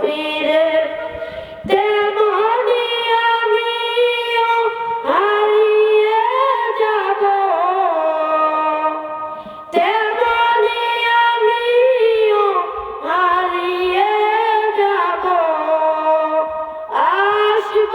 ফিরে তেমনি আমিও হারিয়ে যাব। তেমনি আমিও হারিয়ে যাব। আসব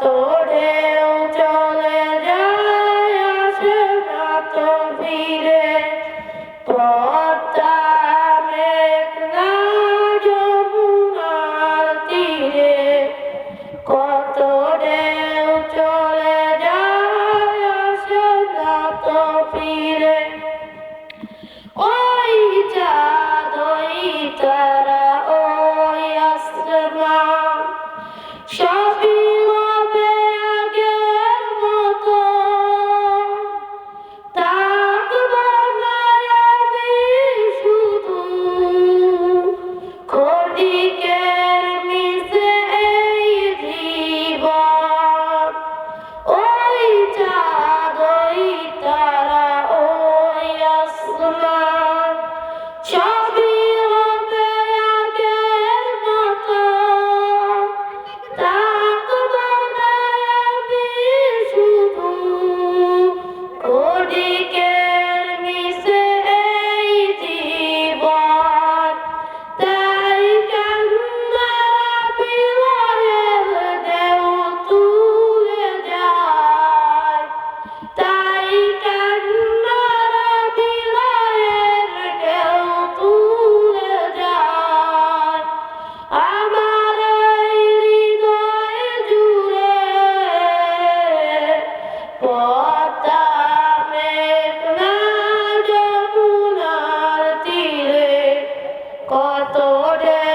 কত কত